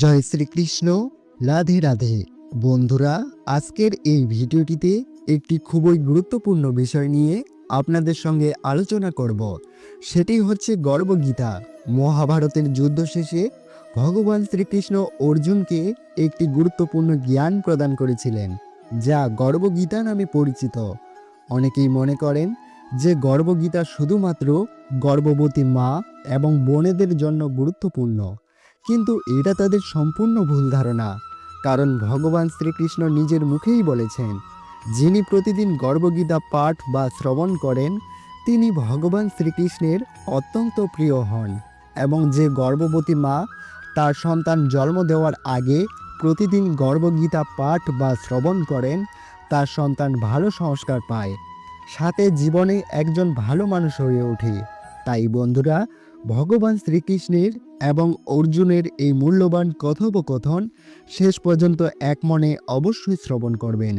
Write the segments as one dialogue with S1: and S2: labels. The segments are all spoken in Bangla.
S1: জয় শ্রীকৃষ্ণ। রাধে রাধে। বন্ধুরা, আজকের এই ভিডিওটিতে একটি খুবই গুরুত্বপূর্ণ বিষয় নিয়ে আপনাদের সঙ্গে আলোচনা করব। সেটি হচ্ছে গর্বগীতা। মহাভারতের যুদ্ধ শেষে ভগবান শ্রীকৃষ্ণ অর্জুনকে একটি গুরুত্বপূর্ণ জ্ঞান প্রদান করেছিলেন, যা গর্বগীতা নামে পরিচিত। অনেকেই মনে করেন যে গর্বগীতা শুধুমাত্র গর্ভবতী মা এবং বোনেদের জন্য গুরুত্বপূর্ণ। কিন্তু এটা তাদের সম্পূর্ণ ভুল ধারণা। কারণ ভগবান শ্রীকৃষ্ণ নিজের মুখেই বলেছেন, যিনি প্রতিদিন গর্বগীতা পাঠ বা শ্রবণ করেন, তিনি ভগবান শ্রীকৃষ্ণের অত্যন্ত প্রিয় হন এবং যে গর্ভবতী মা, তার সন্তান জন্ম দেওয়ার আগে প্রতিদিন গর্ভগীতা পাঠ বা শ্রবণ করেন, তার সন্তান ভালো সংস্কার পায়। সাথে জীবনে একজন ভালো মানুষ হয়ে ওঠে। তাই বন্ধুরা, ভগবান শ্রীকৃষ্ণের এবং অর্জুনের এই মূল্যবান কথোপকথন শেষ পর্যন্ত এক মনে অবশ্যই শ্রবণ করবেন।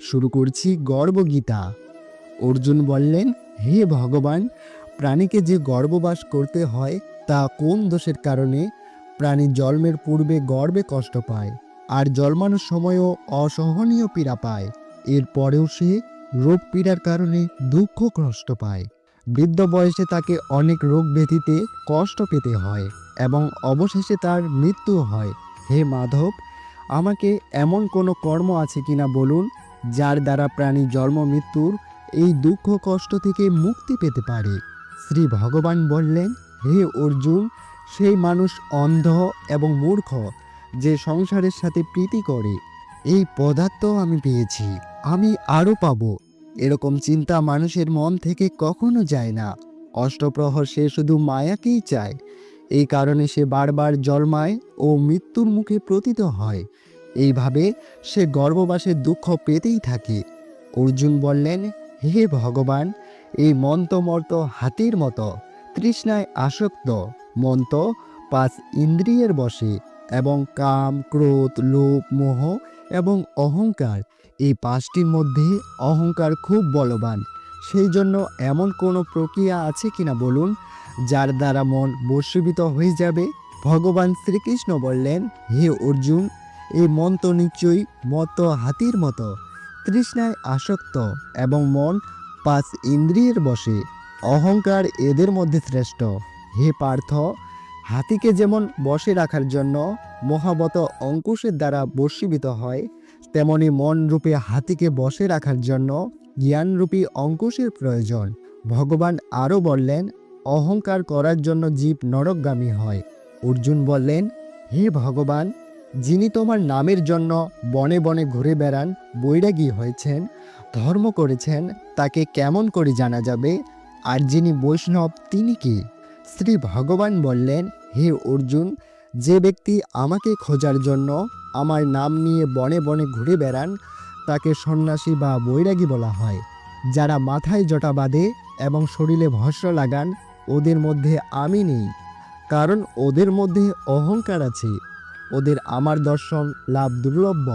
S1: শুরু করছি গর্বগীতা। অর্জুন বললেন, হে ভগবান, প্রাণীকে যে গর্ববাস করতে হয় তা কোন দোষের কারণে? প্রাণী জন্মের পূর্বে গর্বে কষ্ট পায়, আর জন্মানোর সময়ও অসহনীয় পীড়া পায়। এরপরেও সে রোগ পীড়ার কারণে দুঃখ কষ্ট পায়। বৃদ্ধ বয়সে তাকে অনেক রোগ ব্যাধিতে কষ্ট পেতে হয় এবং অবশেষে তার মৃত্যু হয়। হে মাধব, আমাকে এমন কোনো কর্ম আছে কিনা বলুন, যার দ্বারা প্রাণী জন্ম মৃত্যুর এই দুঃখ কষ্ট থেকে মুক্তি পেতে পারে। শ্রী ভগবান বললেন, হে অর্জুন, সেই মানুষ অন্ধ এবং মূর্খ যে সংসারের সাথে প্রীতি করে। এই পদার্থ আমি পেয়েছি, আমি আরও পাবো। এরকম চিন্তা মানুষের মন থেকে কখনো যায় না। অষ্টপ্রহর সে শুধু মায়াকেই চায়। এই কারণে সে বারবার জন্মায় ও মৃত্যুর মুখে প্রতীত হয়। এইভাবে সে গর্ভবাসের দুঃখ পেতেই থাকে। অর্জুন বললেন, হে ভগবান, এই মন্তমর্ত হাতির মতো। তৃষ্ণায় আসক্ত। মন্ত পাঁচ ইন্দ্রিয়ের বসে এবং কাম, ক্রোধ, লোভ, মোহ এবং অহংকার এই পাঁচটির মধ্যে অহংকার খুব বলবান। সেই জন্য এমন কোনো প্রক্রিয়া আছে কিনা বলুন, যার দ্বারা মন বর্ষীভূত হয়ে যাবে? ভগবান শ্রীকৃষ্ণ বললেন, হে অর্জুন, এই মন তো নিশ্চয়ই মত হাতির মতো। তৃষ্ণায় আসক্ত এবং মন পাঁচ ইন্দ্রিয়ের বসে। অহংকার এদের মধ্যে শ্রেষ্ঠ। হে পার্থ, হাতিকে যেমন বসে রাখার জন্য মহাবত অঙ্কুশের দ্বারা বর্ষীভূত হয় তেমনি মন রূপে হাতিকে বসে রাখার জন্য জ্ঞানরূপী অঙ্কুশের প্রয়োজন। ভগবান আরও বললেন, অহংকার করার জন্য জীব নরকগামী হয়। অর্জুন বললেন, হে ভগবান, যিনি তোমার নামের জন্য বনে বনে ঘুরে বেড়ান, বৈরাগী হয়েছেন, ধর্ম করেছেন, তাকে কেমন করে জানা যাবে? আর যিনি বৈষ্ণব, তিনি কি? শ্রী ভগবান বললেন, হে অর্জুন, যে ব্যক্তি আমাকে খোঁজার জন্য আমার নাম নিয়ে বনে বনে ঘুরে বেড়ান, তাকে সন্ন্যাসী বা বৈরাগী বলা হয়। যারা মাথায় জটা বাঁধে এবং শরীরে ভস্য লাগান, ওদের মধ্যে আমি নেই, কারণ ওদের মধ্যে অহংকার আছে। ওদের আমার দর্শন লাভ দুর্লভ্য,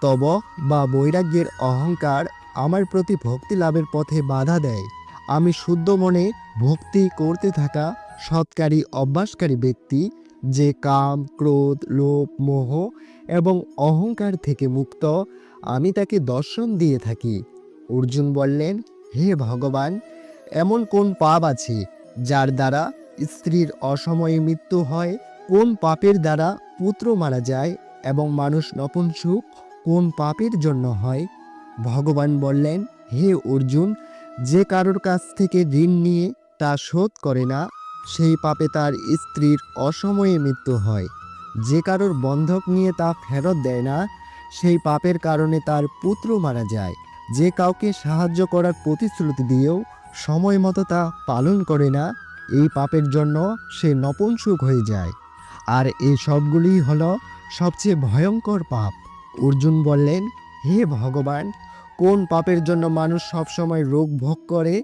S1: তব বা বৈরাগ্যের অহংকার আমার প্রতি ভক্তি লাভের পথে বাধা দেয়। আমি শুদ্ধ মনে ভক্তি করতে থাকা সৎকারী, অভ্যাসকারী ব্যক্তি যে কাম, ক্রোধ, লোভ, মোহ এবং অহংকার থেকে মুক্ত, আমি তাকে দর্শন দিয়ে থাকি। অর্জুন বললেন, হে ভগবান, এমন কোন পাপ আছে যার দ্বারা স্ত্রীর অসময়ে মৃত্যু হয়? কোন পাপের দ্বারা পুত্র মারা যায় এবং মানুষ নপুংসুক? কোন পাপের জন্য হয়? ভগবান বললেন, হে অর্জুন, যে কারোর কাছ থেকে ঋণ নিয়ে তা শোধ করে না সেই পাপে তার স্ত্রীর অসময়ে মৃত্যু হয়। যে কারোর বন্ধক নিয়ে তা ফেরত দেয় না, সেই পাপের কারণে তার পুত্র মারা যায়। যে কাউকে সাহায্য করার প্রতিশ্রুতি দিয়েও সময় মতো তা পালন করে না, এই পাপের জন্য সে নপুংসুক হয়ে যায়। আর এই সবগুলি হলো সবচেয়ে ভয়ঙ্কর পাপ। অর্জুন বললেন, হে ভগবান, কোন পাপের জন্য মানুষ সবসময় রোগ ভোগ করে?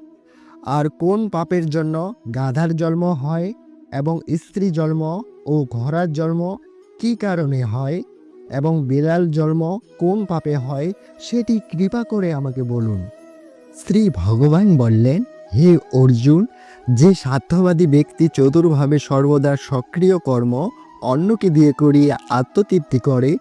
S1: আর কোন পাপের জন্য গাধার জন্ম হয় এবং স্ত্রী জন্ম ও ঘোড়ার জন্ম কি কারণে হয় এবং বিড়াল জন্ম কোন পাপে হয় সেটি কৃপা করে আমাকে বলুন। শ্রী ভগবান বললেন, হে অর্জুন, যে স্বার্থবাদী ব্যক্তি চতুর্ভাবে সর্বদা সক্রিয় কর্ম অন্যকে দিয়ে করিয়ে আত্মতৃপ্তি করে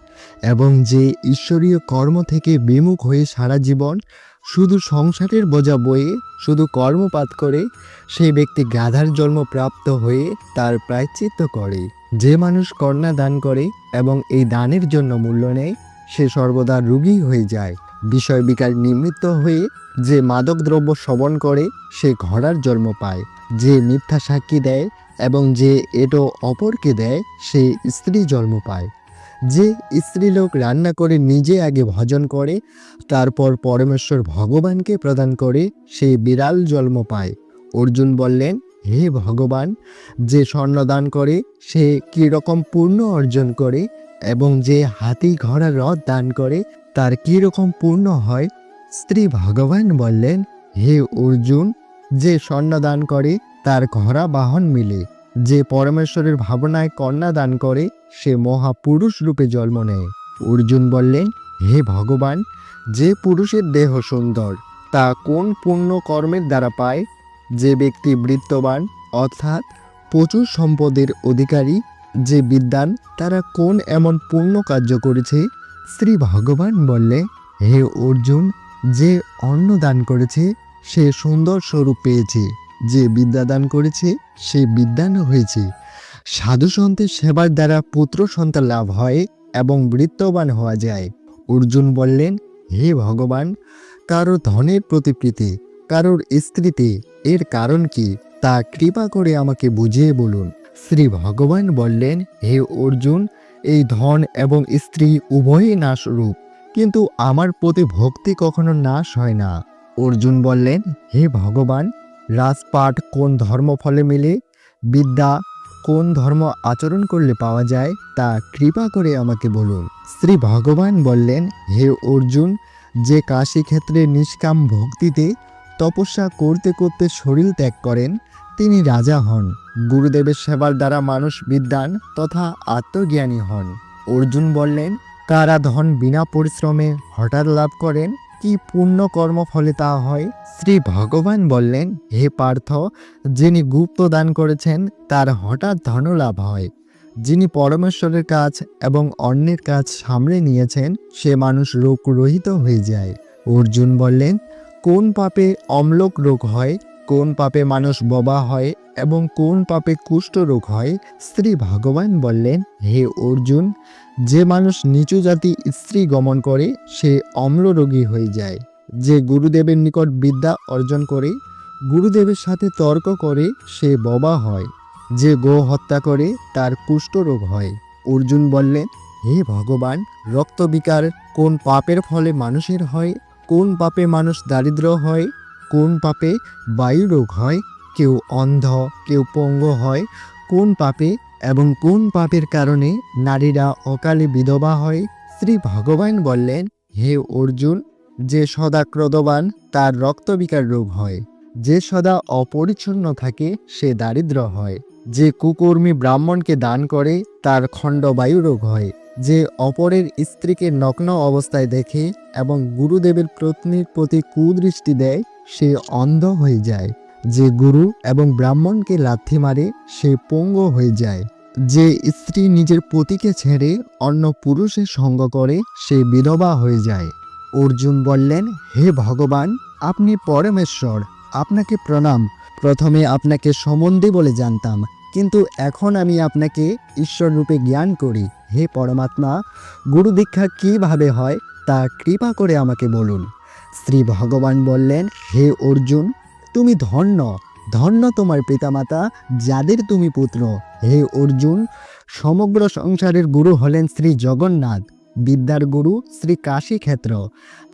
S1: এবং যে ঈশ্বরীয় কর্ম থেকে বিমুখ হয়ে সারা জীবন শুধু সংসারের বোঝা বয়ে, শুধু কর্মপাত করে, সেই ব্যক্তি গাধার জন্ম প্রাপ্ত হয়ে তার প্রায়চিত্ত করে। যে মানুষ কন্যা দান করে এবং এই দানের জন্য মূল্য নেয়, সে সর্বদা রুগী হয়ে যায়। বিষয় বিকার নিমিত্ত হয়ে যে মাদক দ্রব্য সেবন করে, সে ঘোড়ার জন্ম পায়। যে মিথ্যা সাক্ষী দেয় এবং যে এটো অপরকে দেয়, সে স্ত্রী জন্ম পায়। যে স্ত্রীলোক রান্না করে নিজে আগে ভজন করে, তারপর পরমেশ্বর ভগবানকে প্রদান করে, সে বিড়াল জন্ম পায়। অর্জুন বললেন, হে ভগবান, যে স্বর্ণ দান করে, সে কীরকম পূর্ণ অর্জন করে এবং যে হাতি ঘোড়া রথ দান করে, তার কীরকম পূর্ণ হয়? স্ত্রী ভগবান বললেন, হে অর্জুন, যে স্বর্ণ দান করে, তার ঘোড়া বাহন মিলে। যে পরমেশ্বরের ভাবনায় কন্যা দান করে, সে মহাপুরুষ রূপে জন্ম নেয়। অর্জুন বললেন, হে ভগবান, যে পুরুষের দেহ সুন্দর, তা কোন পুণ্য কর্মের দ্বারা পায়? যে ব্যক্তি বৃত্তবান, অর্থাৎ প্রচুর সম্পদের অধিকারী, যে বিদ্যান, তারা কোন এমন পুণ্য কার্য করেছে? শ্রী ভগবান বললে, হে অর্জুন, যে অন্ন দান করেছে, সে সুন্দর স্বরূপ পেয়েছে। যে বিদ্যা দান করেছে, সেই বিদ্যান হয়েছে। সাধু সন্তের সেবার দ্বারা পুত্র সন্তান লাভ হয় এবং বৃত্তবান হওয়া যায়। অর্জুন বললেন, হে ভগবান, কারও ধনের প্রতিপ্রীতি কারোর স্ত্রীতে এর কারণ কি, তা কৃপা করে আমাকে বুঝিয়ে বলুন। শ্রী ভগবান বললেন, হে অর্জুন, এই ধন এবং স্ত্রী উভয়ই নাশরূপ, কিন্তু আমার প্রতি ভক্তি কখনো নাশ হয় না। অর্জুন বললেন, হে ভগবান রাজপাট কোন ধর্ম ফলে মিলে? বিদ্যা, কোন ধর্ম আচরণ করলে পাওয়া যায়? তা কৃপা করে আমাকে বলুন। শ্রী ভগবান বললেন, হে অর্জুন, যে কাশী ক্ষেত্রে নিষ্কাম ভক্তিতে তপস্যা করতে করতে শরীর ত্যাগ করেন, তিনি রাজা হন। গুরুদেবের সেবার দ্বারা মানুষ বিদ্যান তথা আত্মজ্ঞানী হন। অর্জুন বললেন কারা ধন বিনা পরিশ্রমে হঠাৎ লাভ করেন? কি পুণ্য কর্ম ফলে তা হয়? শ্রী ভগবান বললেন, হে পার্থ, যিনি গুপ্ত দান করেছেন, তার হঠাৎ ধনলাভ হয়। যিনি পরমেশ্বরের কাজ এবং অন্যের কাজ সামলে নিয়েছেন, সে মানুষ রোগ রহিত হয়ে যায়। অর্জুন বললেন, কোন পাপে অম্লক রোগ হয়? কোন পাপে মানুষ বোবা হয়? এবং কোন পাপে কুষ্ঠ রোগ হয়? স্ত্রী ভগবান বললেন, হে অর্জুন, যে মানুষ নিচু জাতি স্ত্রী গমন করে, সে অম্ল রোগী হয়ে যায়। যে গুরুদেবের নিকট বিদ্যা অর্জন করে, গুরুদেবের সাথে তর্ক করে, সে বোবা হয়। যে গো হত্যা করে, তার কুষ্ঠরোগ হয়। অর্জুন বললেন, হে ভগবান রক্তবিকার কোন পাপের ফলে মানুষের হয়? কোন পাপে মানুষ দারিদ্র হয়? কোন পাপে বায়ু রোগ হয়? কেউ অন্ধ, কেউ পঙ্গ হয়, কোন পাপে এবং কোন পাপের কারণে নারীরা অকালে বিধবা হয়? শ্রী ভগবান বললেন, হে অর্জুন, যে সদা ক্রোধবান, তার রক্তবিকার রোগ হয়। যে সদা অপরিচ্ছন্ন থাকে, সে দারিদ্র হয়। যে কুকর্মী ব্রাহ্মণকে দান করে, তার খণ্ডবায়ু রোগ হয়। যে অপরের স্ত্রীকে নগ্ন অবস্থায় দেখে এবং গুরুদেবের পত্নীর প্রতি কুদৃষ্টি দেয়, সে অন্ধ হয়ে যায়। যে গুরু এবং ব্রাহ্মণকে লাথি মারে, সে পঙ্গ হয়ে যায়। যে স্ত্রী নিজের পতিকে ছেড়ে অন্য পুরুষের সঙ্গ করে, সে বিধবা হয়ে যায়। অর্জুন বললেন, হে ভগবান, আপনি পরমেশ্বর, আপনাকে প্রণাম। প্রথমে আপনাকে সম্বন্ধে বলে জানতাম, কিন্তু এখন আমি আপনাকে ঈশ্বর রূপে জ্ঞান করি। হে পরমাত্মা, গুরু দীক্ষা কীভাবে হয় তা কৃপা করে আমাকে বলুন। শ্রী ভগবান বললেন, হে অর্জুন তুমি ধন্য ধন্য তোমার পিতামাতা, যাদের তুমি পুত্র। হে অর্জুন, সমগ্র সংসারের গুরু হলেন শ্রী জগন্নাথ, বিদ্যার গুরু শ্রী কাশী ক্ষেত্র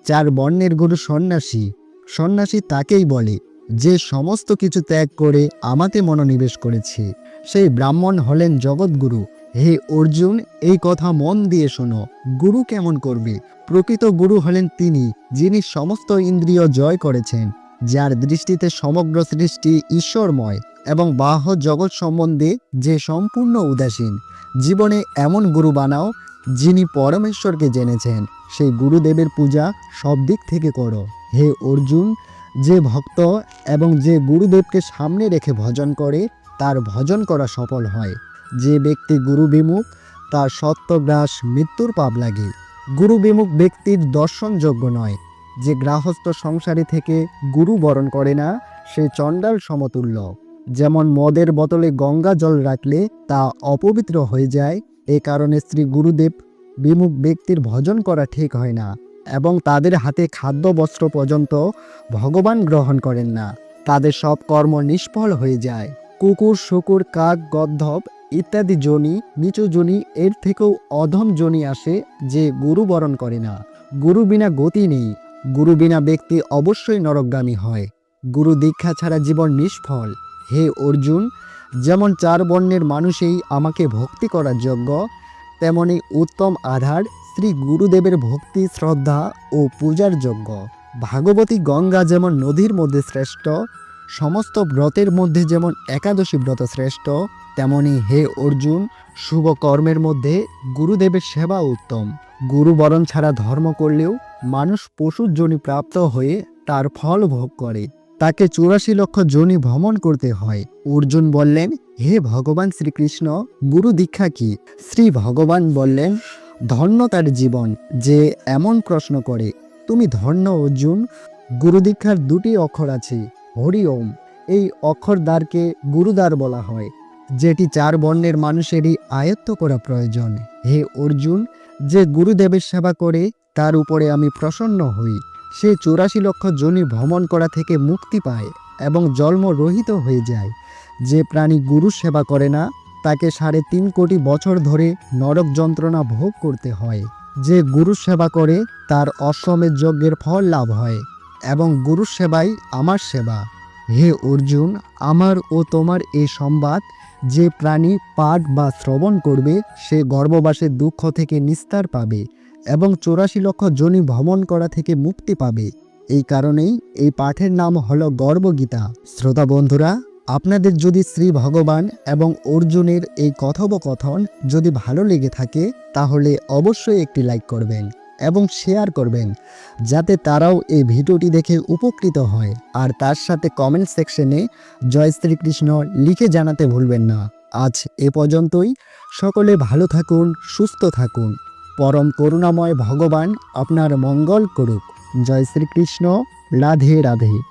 S1: চার বর্ণের গুরু সন্ন্যাসী। সন্ন্যাসী তাকেই বলে, যে সমস্ত কিছু ত্যাগ করে আমাতে মনোনিবেশ করেছে, সেই ব্রাহ্মণ হলেন জগৎগুরু হে অর্জুন, এই কথা মন দিয়ে শোনো, গুরু কেমন করবে? প্রকৃত গুরু হলেন তিনি, যিনি সমস্ত ইন্দ্রিয় জয় করেছেন। যার দৃষ্টিতে সমগ্র সৃষ্টি ঈশ্বরময় এবং বাহ জগৎ সম্বন্ধে যে সম্পূর্ণ উদাসীন, জীবনে এমন গুরু বানাও যিনি পরমেশ্বরকে জেনেছেন। সেই গুরুদেবের পূজা সব দিক থেকে করো। হে অর্জুন, যে ভক্ত এবং যে গুরুদেবকে সামনে রেখে ভজন করে, তার ভজন করা সফল হয়। যে ব্যক্তি গুরু বিমুখ, তার সত্যগ্রাস মৃত্যুর পাপ লাগে। গুরু বিমুখ ব্যক্তির দর্শনযোগ্য নয়। যে গৃহস্থ সংসারী থেকে গুরু বরণ করে না, সে চণ্ডাল সমতুল্য। যেমন মদের বোতলে গঙ্গা জল রাখলে তা অপবিত্র হয়ে যায়, এ কারণে শ্রী গুরুদেব বিমুখ ব্যক্তির ভজন করা ঠিক হয় না এবং তাদের হাতে খাদ্য বস্ত্র পর্যন্ত ভগবান গ্রহণ করেন না। তাদের সব কর্ম নিষ্ফল হয়ে যায়। কুকুর, শুকুর, কাক গদ্ধব ইত্যাদি জনি, নিচু জনি, এর থেকেও অধম জনি আসে যে গুরু বরণ করে না। গুরু বিনা গতি নেই। গুরু বিনা ব্যক্তি অবশ্যই নরকগামী হয়। গুরু দীক্ষা ছাড়া জীবন নিষ্ফল। হে অর্জুন, যেমন চার বর্ণের মানুষেই আমাকে ভক্তি করার যোগ্য, তেমনি উত্তম আধার শ্রী গুরুদেবের ভক্তি, শ্রদ্ধা ও পূজার যোগ্য। ভাগবতী গঙ্গা যেমন নদীর মধ্যে শ্রেষ্ঠ, সমস্ত ব্রতের মধ্যে যেমন একাদশী ব্রত শ্রেষ্ঠ তেমনি হে অর্জুন, শুভ কর্মের মধ্যে গুরুদেবের সেবা উত্তম। গুরু বরণ ছাড়া ধর্ম করলেও মানুষ পশুর জনি প্রাপ্ত হয়ে তার ফল ভোগ করে। তাকে চুরাশি লক্ষ জনি ভ্রমণ করতে হয়। অর্জুন বললেন, হে ভগবান শ্রীকৃষ্ণ, গুরু দীক্ষা কি? শ্রী ভগবান বললেন, ধন্য তার জীবন যে এমন প্রশ্ন করে, তুমি ধন্য অর্জুন, গুরু দীক্ষার দুটি অক্ষর আছে, হরি ওম। এই অক্ষর দ্বারকে গুরুদ্বার বলা হয়। যেটি চার বর্ণের মানুষেরই আয়ত্ত করা প্রয়োজন। হে অর্জুন, যে গুরুদেবের সেবা করে, তার উপরে আমি প্রসন্ন হই। সে চৌরাশি লক্ষ জনি ভ্রমণ করা থেকে মুক্তি পায় এবং জন্ম রহিত হয়ে যায়। যে প্রাণী গুরু সেবা করে না, তাকে সাড়ে তিন কোটি বছর ধরে নরক যন্ত্রণা ভোগ করতে হয়। যে গুরু সেবা করে, তার অশ্বমেধ যজ্ঞের ফল লাভ হয় এবং গুরু সেবাই আমার সেবা। হে অর্জুন, আমার ও তোমার এই সংবাদ যে প্রাণী পাঠ বা শ্রবণ করবে, সে গর্ভবাসের দুঃখ থেকে নিস্তার পাবে এবং চৌরাশি লক্ষ জনি ভ্রমণ করা থেকে মুক্তি পাবে। এই কারণেই এই পাঠের নাম হলো গর্বগীতা শ্রোতা বন্ধুরা, আপনাদের যদি শ্রী ভগবান এবং অর্জুনের এই কথোপকথন যদি ভালো লেগে থাকে, তাহলে অবশ্যই একটি লাইক করবেন। এবং শেয়ার করবেন, যাতে তারাও এই ভিডিওটি দেখে উপকৃত হয়। আর তার সাথে কমেন্ট সেকশনে জয় শ্রীকৃষ্ণ লিখে জানাতে ভুলবেন না। আজ এ পর্যন্তই। সকলে ভালো থাকুন, সুস্থ থাকুন। পরম করুণাময় ভগবান আপনার মঙ্গল করুক। জয় শ্রীকৃষ্ণ। রাধে রাধে।